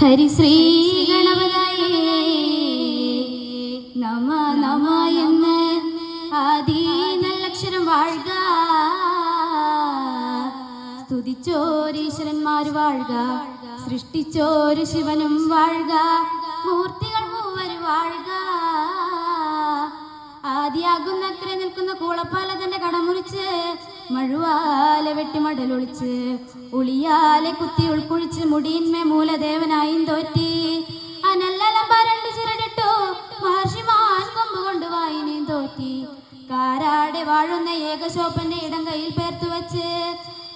ഹരിശ്രീ ഗണപതയേ നമ നമ എന്ന് ആദി നല്ലക്ഷരം വാഴുക. സ്തുതിച്ചോരീശ്വരന്മാർ വാഴുക സൃഷ്ടിച്ചോരു ശിവനും വാഴുക മൂർത്തികൾ മൂവര് വാഴുക. ആദിയാകുന്നക്കരെ നിൽക്കുന്ന കൂളപ്പാല തന്റെ കടമുറിച്ച് മഴുവാല വെട്ടി മടലൊളിച്ച് ഉളിയാലെ കുത്തി ഉൾക്കുഴിച്ച് മുടിയിന്മേ മൂലദേവനായും തോറ്റി. അനല്ലലം പരണ്ട് ചിരടിട്ടു മഹർഷിമാൻ കൊമ്പ് കൊണ്ട് വായിനെയും തോറ്റി. കാരാടെ വാഴുന്ന ഏകശോപ്പന്റെ ഇടം കയ്യിൽ പേർത്തു വച്ച്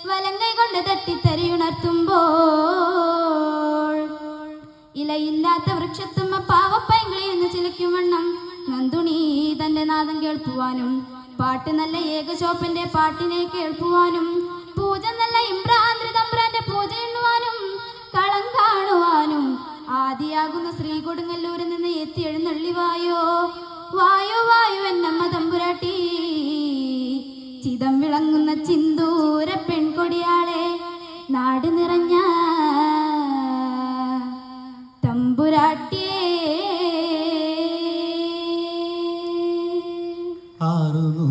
വലങ്കൈ കൊണ്ട് തട്ടിത്തരിയുണർത്തുമ്പോൾ ഇലയില്ലാത്ത വൃക്ഷത്തുമ്മ പാവപ്പൈങ്കിളി എന്ന് ചിലയ്ക്കും വണ്ണം നന്ദുണി തന്റെ നാദം കേൾപ്പുവാനും പാട്ട് നല്ല ഏകശോപ്പന്റെ പാട്ടിനെ കേൾക്കുവാനും പൂജ നല്ല ഇമ്രാന്ത്രി തമ്പ്രാന്റെ പൂജ എണ്ണുവാനും കളം കാണുവാനും ആദിയാകുന്ന ശ്രീ കൊടുങ്ങല്ലൂരിൽ നിന്ന് എത്തി എഴുന്നള്ളി വായോ വായോ വായോ എന്നമ്മ തമ്പുരാട്ടി. ചിതം വിളങ്ങുന്ന ചിന്തൂര പെൺകൊടിയാളെ നാട്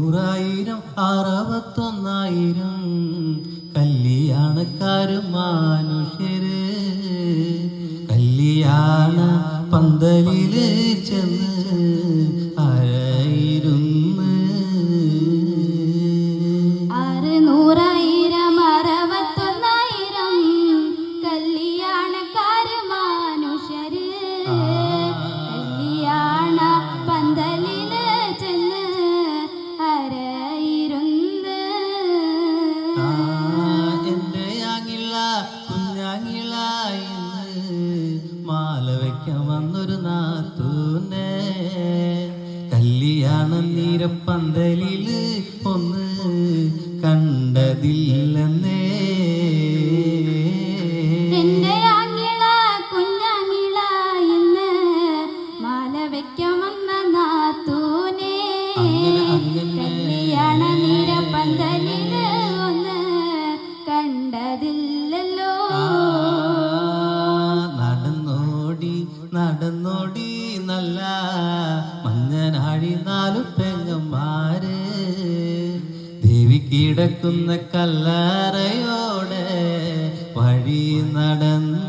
ആറുനൂറായിരം അറുപത്തൊന്നായിരം കല്യാണക്കാരും മനുഷ്യര്. കല്യാണ പന്തലിൽ ചെന്ന് കല്യാണം കിടക്കുന്ന കല്ലാറയോടെ വഴി നടന്ന്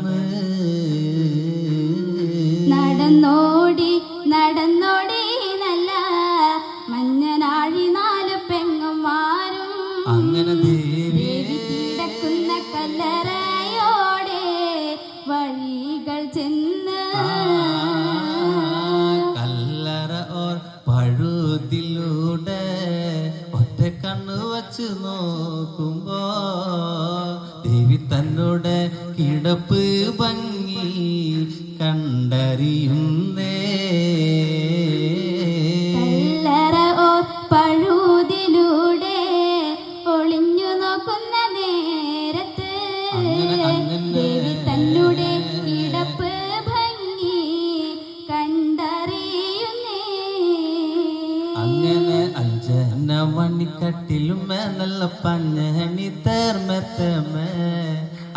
നടന്നോടി നടന്നോടി നല്ല മഞ്ഞനാഴി നാല് പെങ്ങന്മാരും അങ്ങനെ കിടക്കുന്ന കല്ലറയോടെ വഴികൾ ചെന്ന് കല്ലറ ഓർ കണ്ണു വച്ച് നോക്കുമ്പോ ദേവി തന്നോട് കിടപ്പ് ഭംഗി കണ്ടറിയുന്നേ അങ്ങനെ അഞ്ചന മണിക്കട്ടിലും നല്ല പഞ്ഞണി തേർമെത്തമേ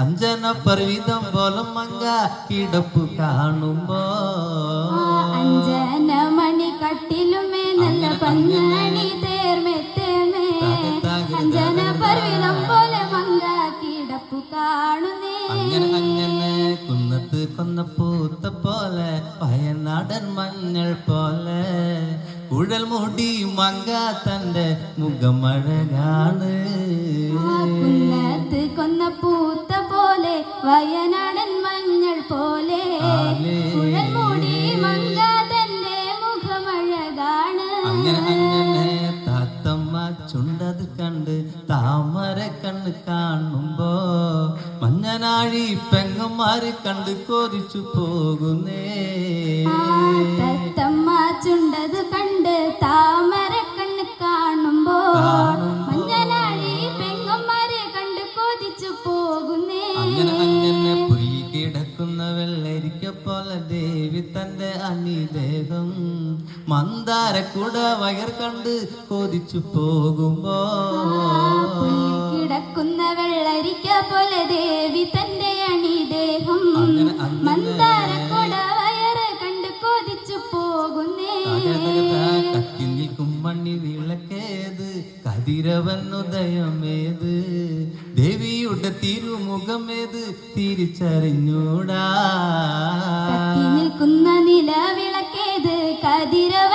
അഞ്ചന പർവിതം പോലെ മങ്ക കിടപ്പ് കാണുമ്പോ. അഞ്ജന മണിക്കട്ടിലും നല്ല പഞ്ഞണി തേർമെത്തേമേ താകെ, പർവിതം പോലെ മങ്ക കിടപ്പ് കാണുന്നേ. അങ്ങനെ അങ്ങനെ കുന്നത്ത് കൊന്ന പൂത്ത പോലെ പയനാടൻ മഞ്ഞൾ പോലെ. കുഴൽ മുടി മങ്ക തന്റെ മുഖമഴകാണ്. കുന്നത്ത് കൊന്ന പൂത്ത പോലെ വയനാടൻ മഞ്ഞൾ പോലെ. മുഖമഴകാണ്. അങ്ങനെ അങ്ങനെ താത്തമ്മ ചുണ്ടത് കണ്ട് താമര കണ്ണ് കാണുമ്പോ മഞ്ഞനാഴി പെങ്ങന്മാര് കണ്ട് കൊതിച്ചു പോകുന്നേ. അനിദേഹം മന്ദാരക്കുട വയർ കണ്ട് കൊതിച്ചു പോകുമ്പോ. കിടക്കുന്ന വെള്ളരിക്ക പോലെ ദേവി തന്റെ അണിദേഹം. ദേഹം മന്ദാരക്കൊട കണ്ട് കൊതിച്ചു പോകുന്നേ. കത്തി നിൽക്കും മണ്ണി വിളക്കേത്? കതിരവന്നുദയമേത്? ദേവിയുടെ തിരുമുഖമേത്? തിരിച്ചറിഞ്ഞൂടാ. നിൽക്കുന്ന നിലവിളക്കേത് കതിരവ